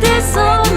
this all